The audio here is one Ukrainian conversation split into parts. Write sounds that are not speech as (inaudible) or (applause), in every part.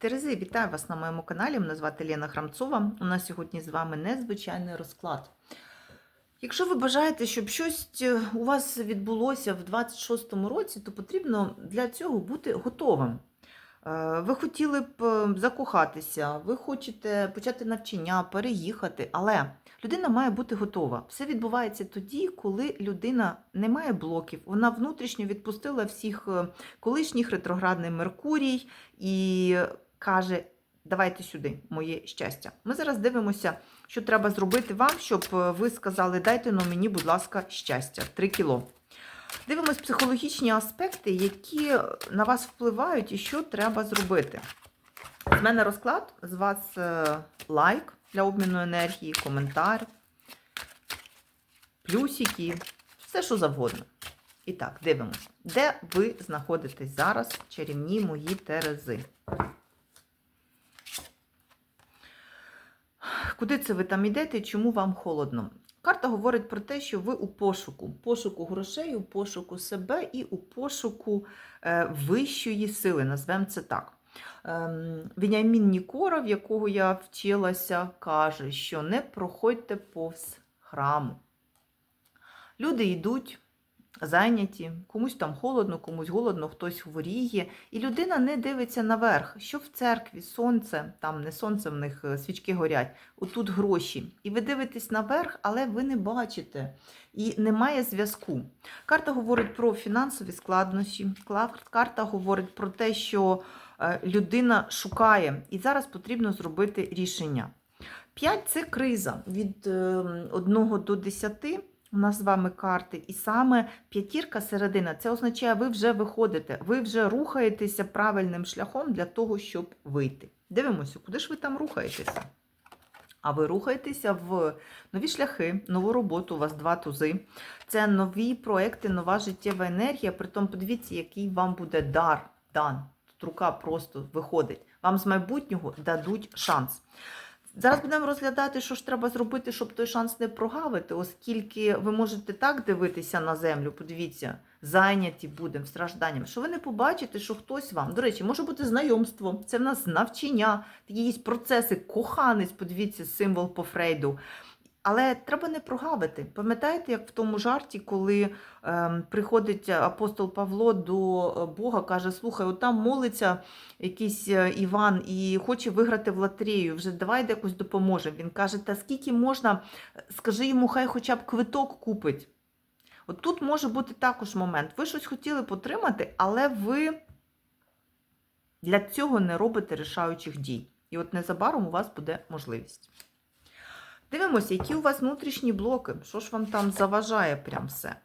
Терези, вітаю вас на моєму каналі. Мене звати Лена Храмцова. У нас сьогодні з вами незвичайний розклад. Якщо ви бажаєте, щоб щось е, у вас відбулося в 26-му році, то потрібно для цього бути готовим. Е, Ви хотіли б е, закохатися, ви хочете почати навчання, переїхати, але людина має бути готова. Все відбувається тоді, коли людина не має блоків, вона внутрішньо відпустила всіх колишніх ретроградний Меркурій і каже: Давайте сюди, моє щастя. Ми зараз дивимося, що треба зробити вам, щоб е, ви сказали, дайте ну, мені, будь ласка, щастя, 3 кіло. Дивимось психологічні аспекти, які на вас впливають і що треба зробити. З мене розклад, з вас е, лайк для обміну енергії, коментар, плюсики, все, що завгодно. І так, дивимося, де ви знаходитесь зараз, чарівні мої терези. Куди це ви там йдете чому вам холодно? Карта говорить про те, що ви у пошуку, пошуку грошей, у пошуку себе і у пошуку е, вищої сили, назвемо це так. Ем, Веніамін Нікоров, якого я вчилася, каже, що не проходьте повз храму. Люди йдуть зайняті, комусь там холодно, комусь голодно, хтось хворіє, і людина не дивиться наверх, що в церкві сонце, там не сонце в них е, свічки горять, отут гроші. І ви дивитесь наверх, але ви не бачите. І немає зв'язку. Карта говорить про фінансові складнощі. Кла- Карта говорить про те, що е, людина шукає, і зараз потрібно зробити рішення. 5 це криза від 1 до 10. У нас з вами карти, і саме п'ятірка середина. Це означає, ви вже виходите, ви вже рухаєтеся правильним шляхом для того, щоб вийти. Дивимося, куди ж ви там рухаєтеся? А ви рухаєтеся в нові шляхи, нову роботу, у вас два тузи. Це нові проекти, нова життєва енергія. Притом, подивіться, який вам буде дар дан. Тут рука просто виходить. Вам з майбутнього дадуть шанс. Зараз будемо розглядати, що ж треба зробити, щоб той шанс не прогавити, оскільки ви можете так дивитися на землю, подивіться, зайняті будемо стражданням, що ви не побачите, що хтось вам, до речі, може бути знайомство, це в нас навчання, такі є процеси, коханець, подивіться, символ по Фрейду. Але треба не прогавити. Пам'ятаєте, як в тому жарті, коли ем, приходить апостол Павло до е, Бога, каже: Слухай, от там молиться якийсь е, Іван і хоче виграти в лотерею, вже давай якось допоможемо. Він каже: Та скільки можна, скажи йому, хай хоча б квиток купить. От тут може бути також момент. Ви щось хотіли потримати, але ви для цього не робите рішаючих дій. І от незабаром у вас буде можливість. Дивимося, які у вас внутрішні блоки, що ж вам там заважає прям все.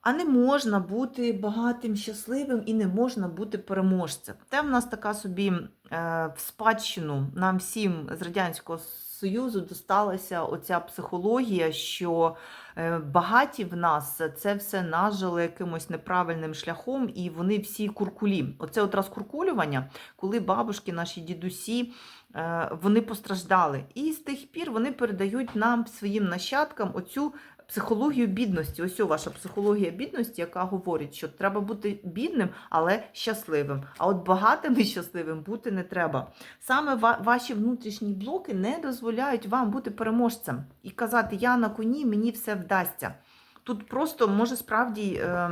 А не можна бути багатим, щасливим і не можна бути переможцем. Те в нас така собі е, в спадщину нам всім з Радянського Союзу досталася оця психологія, що е, багаті в нас це все нажили якимось неправильним шляхом, і вони всі куркулі. Оце от розкуркулювання, коли бабушки, наші дідусі, е, вони постраждали. І з тих пір вони передають нам своїм нащадкам оцю психологію бідності. Ось ваша психологія бідності, яка говорить, що треба бути бідним, але щасливим. А от багатим і щасливим бути не треба. Саме ва- ваші внутрішні блоки не дозволяють вам бути переможцем і казати, я на коні, мені все вдасться. Тут просто може справді е,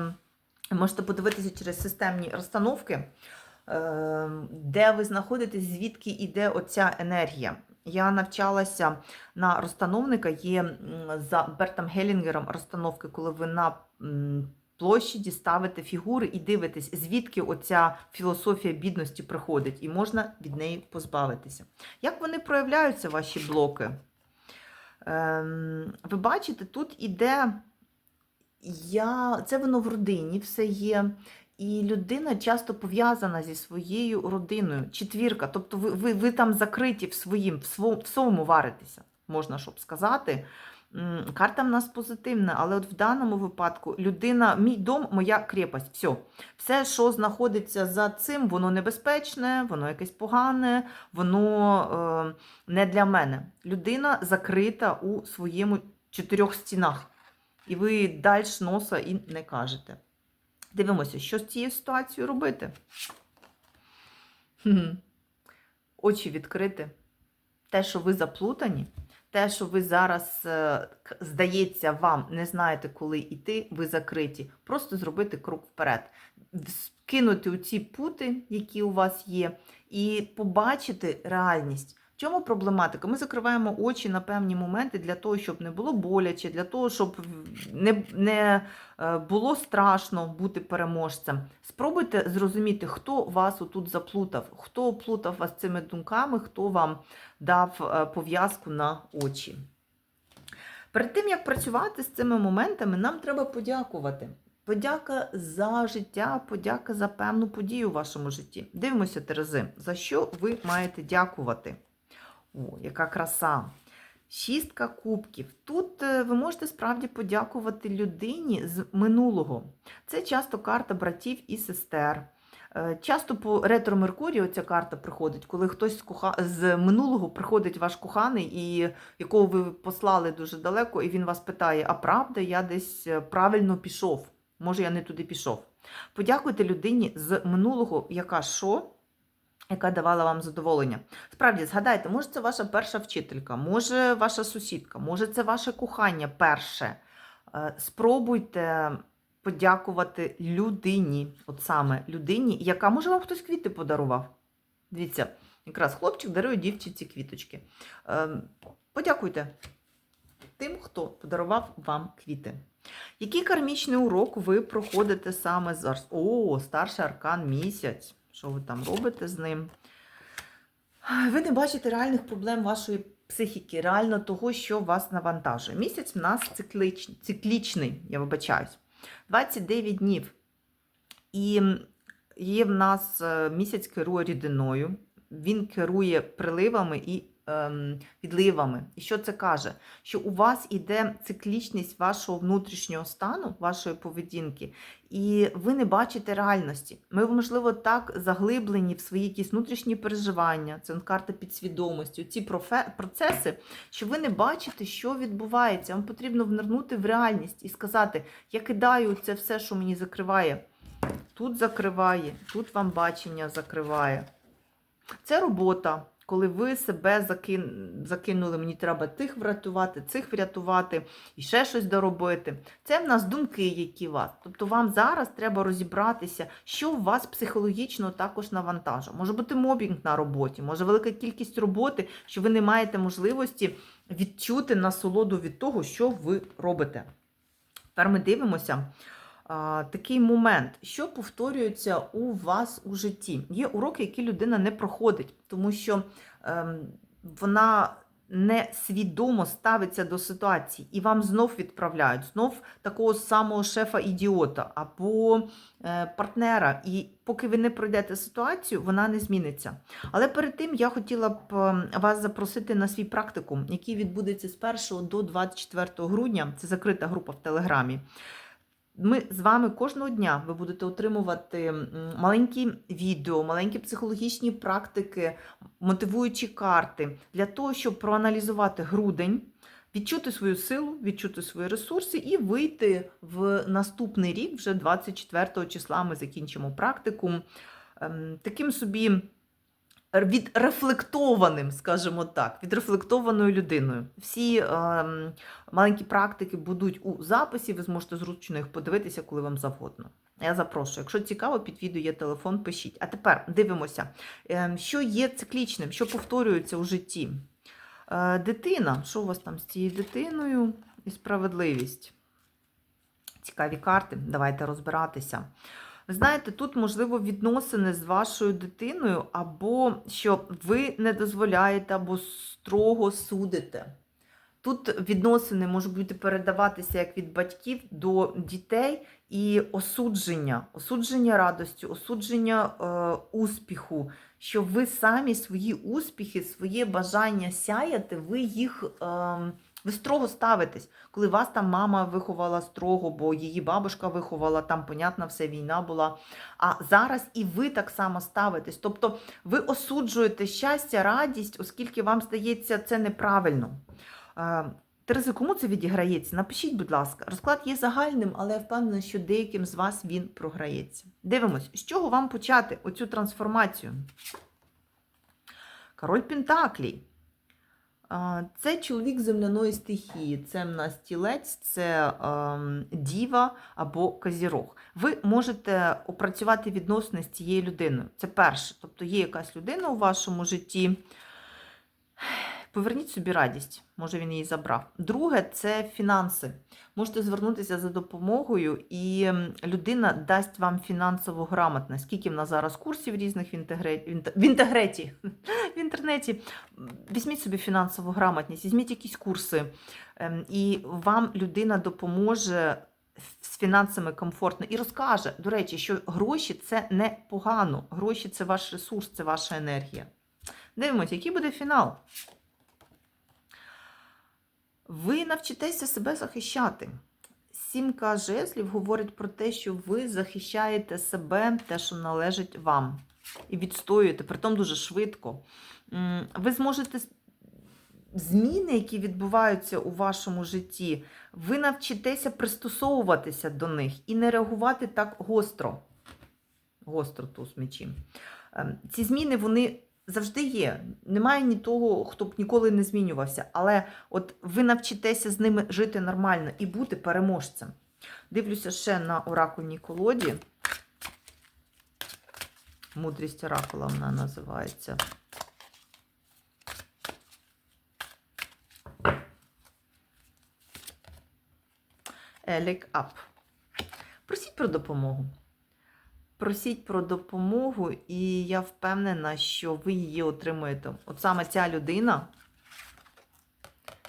можете подивитися через системні розстановки, е, де ви знаходитесь, звідки йде оця енергія. Я навчалася на розстановника, є за Бертом Гелінгером розстановки, коли ви на м, площаді ставите фігури і дивитесь, звідки оця філософія бідності приходить, і можна від неї позбавитися. Як вони проявляються, ваші блоки? Ем, ви бачите, тут іде я, це воно в родині все є. І людина часто пов'язана зі своєю родиною, четвірка. Тобто ви, ви, ви там закриті в своїм, в своєму, в своєму варитеся, можна щоб сказати. Карта в нас позитивна, але от в даному випадку людина, мій дом, моя крепость. Все. Все, що знаходиться за цим, воно небезпечне, воно якесь погане, воно е, не для мене. Людина закрита у своєму чотирьох стінах. І ви далі носа і не кажете. Дивимося, що з цією ситуацією робити. Хм. Очі відкрити. Те, що ви заплутані, те, що ви зараз, е, здається, вам не знаєте, коли йти, ви закриті. Просто зробити крок вперед. Кинути у ці пути, які у вас є, і побачити реальність. В чому проблематика? Ми закриваємо очі на певні моменти для того, щоб не було боляче, для того, щоб не, не е, було страшно бути переможцем. Спробуйте зрозуміти, хто вас отут заплутав, хто оплутав вас цими думками, хто вам дав е, пов'язку на очі. Перед тим, як працювати з цими моментами, нам треба подякувати. Подяка за життя, подяка за певну подію у вашому житті. Дивимося, Терези, за що ви маєте дякувати. О, яка краса! Шістка кубків. Тут е, ви можете справді подякувати людині з минулого. Це часто карта братів і сестер. Е, Часто по ретро Меркурію ця карта приходить, коли хтось з, куха... з минулого приходить ваш коханий, і якого ви послали дуже далеко, і він вас питає: а правда, я десь е, правильно пішов? Може, я не туди пішов. Подякуйте людині з минулого, яка що, яка давала вам задоволення. Справді, згадайте, може, це ваша перша вчителька, може, ваша сусідка, може, це ваше кохання перше. Е, Спробуйте подякувати людині, от саме людині, яка, може, вам хтось квіти подарував. Дивіться, якраз хлопчик дарує дівчинці квіточки. Е, Подякуйте тим, хто подарував вам квіти. Який кармічний урок ви проходите саме зараз? О, старший аркан місяць. Що ви там робите з ним? Ви не бачите реальних проблем вашої психіки, реально того, що вас навантажує. Місяць в нас цикличний, циклічний, я вибачаюсь. 29 днів. І є в нас е, місяць керує рідиною, він керує приливами і відливами. І що це каже? Що у вас іде циклічність вашого внутрішнього стану, вашої поведінки, і ви не бачите реальності. Ми, можливо, так заглиблені в свої якісь внутрішні переживання, це карта підсвідомості, ці процеси, що ви не бачите, що відбувається. Вам потрібно внирнути в реальність і сказати: я кидаю це все, що мені закриває. Тут закриває, тут вам бачення закриває. Це робота, коли ви себе закин... закинули, мені треба тих врятувати, цих врятувати і ще щось доробити. Це в нас думки, які вас. Тобто вам зараз треба розібратися, що у вас психологічно також навантажує. Може бути мобінг на роботі, може велика кількість роботи, що ви не маєте можливості відчути насолоду від того, що ви робите. Тепер ми дивимося такий момент, що повторюється у вас у житті. Є уроки, які людина не проходить, тому що ем, вона не свідомо ставиться до ситуації, і вам знов відправляють, знов такого самого шефа-ідіота або е, партнера. І поки ви не пройдете ситуацію, вона не зміниться. Але перед тим я хотіла б ем, вас запросити на свій практикум, який відбудеться з 1 до 24 грудня. Це закрита група в Телеграмі. Ми з вами кожного дня ви будете отримувати маленькі відео, маленькі психологічні практики, мотивуючі карти для того, щоб проаналізувати грудень, відчути свою силу, відчути свої ресурси і вийти в наступний рік, вже 24 числа. Ми закінчимо практикум. ем, Таким собі відрефлектованим, скажімо так, відрефлектованою людиною. Всі ем, маленькі практики будуть у записі, ви зможете зручно їх подивитися, коли вам завгодно. Я запрошую. Якщо цікаво, під відео є телефон, пишіть. А тепер дивимося, ем, що є циклічним, що повторюється у житті. Е, Дитина, що у вас там з цією дитиною і справедливість? Цікаві карти, давайте розбиратися. Ви знаєте, тут, можливо, відносини з вашою дитиною, або що ви не дозволяєте, або строго судите. Тут відносини можуть бути передаватися як від батьків до дітей і осудження, осудження радості, осудження е, успіху, що ви самі свої успіхи, своє бажання сяяти, ви їх. Е, ви строго ставитесь, коли вас там мама виховала строго, бо її бабушка виховала, там, понятно, все війна була. А зараз і ви так само ставитесь. Тобто ви осуджуєте щастя, радість, оскільки вам здається, це неправильно. Е, Терези, кому це відіграється? Напишіть, будь ласка. Розклад є загальним, але я впевнена, що деяким з вас він програється. Дивимось, з чого вам почати оцю трансформацію? Король Пентаклій. Це чоловік земляної стихії, це в нас тілець, це ем, діва або казірог. Ви можете опрацювати відносини з цією людиною. Це перше. Тобто є якась людина у вашому житті. Поверніть собі радість, може він її забрав. Друге це фінанси. Можете звернутися за допомогою, і людина дасть вам фінансову грамотність. Скільки в нас зараз курсів різних в, інтегре... в, інтегреті, (laughs) в інтернеті. Візьміть собі фінансову грамотність, візьміть якісь курси, ем, і вам людина допоможе з фінансами комфортно і розкаже, до речі, що гроші це не погано. Гроші це ваш ресурс, це ваша енергія. Дивимось, який буде фінал. Ви навчитеся себе захищати. Сімка жезлів говорить про те, що ви захищаєте себе, те, що належить вам, і відстоюєте, притом дуже швидко. Ви зможете зміни, які відбуваються у вашому житті, ви навчитеся пристосовуватися до них і не реагувати так гостро. Гостро туз мечі. Ем, Ці зміни вони завжди є. Немає ні того, хто б ніколи не змінювався. Але от ви навчитеся з ними жити нормально і бути переможцем. Дивлюся ще на оракульній колоді. Мудрість оракула вона називається. Елік Ап. Просіть про допомогу. Просіть про допомогу, і я впевнена, що ви її отримуєте. От саме ця людина,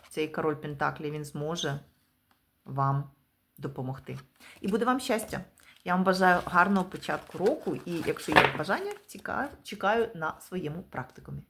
цей король Пентаклі, він зможе вам допомогти. І буде вам щастя. Я вам бажаю гарного початку року, і якщо є бажання, чекаю, на своєму практикумі.